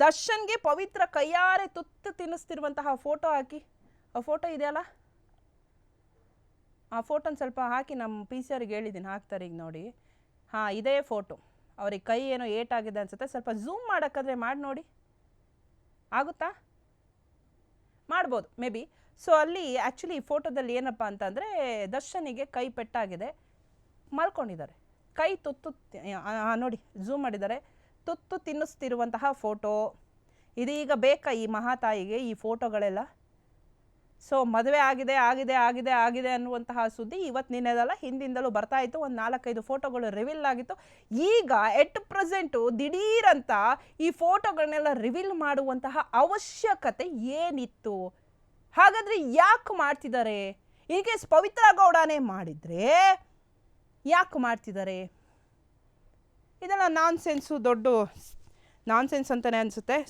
ದರ್ಶನ್ಗೆ ಪವಿತ್ರ ಕೈಯಾರೆ ತುತ್ತು ತಿನ್ನಿಸ್ತಿರುವಂತಹ ಫೋಟೋ ಹಾಕಿ. ಆ ಫೋಟೋ ಇದೆಯಲ್ಲ? ಆ ಫೋಟೋನ ಸ್ವಲ್ಪ ಹಾಕಿ ನಮ್ಮ ಪಿ ಸಿ ಅವ್ರಿಗೆ ಹೇಳಿದ್ದೀನಿ ಹಾಕ್ತಾರೆ ಈಗ ನೋಡಿ. ಹಾಂ, ಇದೇ ಫೋಟೋ. ಅವ್ರಿಗೆ ಕೈ ಏನೋ ಏಟಾಗಿದೆ ಅನ್ಸುತ್ತೆ. ಸ್ವಲ್ಪ ಝೂಮ್ ಮಾಡೋಕ್ಕಾದ್ರೆ ಮಾಡಿ ನೋಡಿ. ಆಗುತ್ತಾ? ಮಾಡ್ಬೋದು, ಮೇ ಬಿ. ಸೊ, ಅಲ್ಲಿ ಆ್ಯಕ್ಚುಲಿ ಈ ಫೋಟೋದಲ್ಲಿ ಏನಪ್ಪ ಅಂತಂದರೆ, ದರ್ಶನಿಗೆ ಕೈ ಪೆಟ್ಟಾಗಿದೆ. ಮಲ್ಕೊಂಡಿದ್ದಾರೆ. ಕೈ ತುತ್ತು ನೋಡಿ, ಝೂಮ್ ಮಾಡಿದ್ದಾರೆ. ತುತ್ತು ತಿನ್ನಿಸ್ತಿರುವಂತಹ ಫೋಟೋ. ಇದೀಗ ಬೇಕಾ ಈ ಮಹಾತಾಯಿಗೆ ಈ ಫೋಟೋಗಳೆಲ್ಲ? ಸೊ ಮದುವೆ ಆಗಿದೆ ಆಗಿದೆ ಆಗಿದೆ ಆಗಿದೆ ಅನ್ನುವಂತಹ ಸುದ್ದಿ ಇವತ್ತು ನಿನ್ನೆದಲ್ಲ ಹಿಂದಿಂದಲೂ ಬರ್ತಾ ಇತ್ತು. ಒಂದು ನಾಲ್ಕೈದು ಫೋಟೋಗಳು ರಿವೀಲ್ ಆಗಿತ್ತು. ಈಗ ಎಟ್ ಪ್ರೆಸೆಂಟು ದಿಢೀರಂತ ಈ ಫೋಟೋಗಳನ್ನೆಲ್ಲ ರಿವೀಲ್ ಮಾಡುವಂತಹ ಅವಶ್ಯಕತೆ ಏನಿತ್ತು? ಹಾಗಾದರೆ ಯಾಕೆ ಮಾಡ್ತಿದ್ದಾರೆ? ಇನ್ ಕೇಸ್ ಪವಿತ್ರ ಗೌಡನೇ ಮಾಡಿದರೆ ಯಾಕೆ ಮಾಡ್ತಿದ್ದಾರೆ? ಇದೆಲ್ಲ ನಾನ್ ಸೆನ್ಸು ದೊಡ್ಡ ನಾನ್ ಸೆನ್ಸ್ ಅಂತಲೇ ಅನಿಸುತ್ತೆ.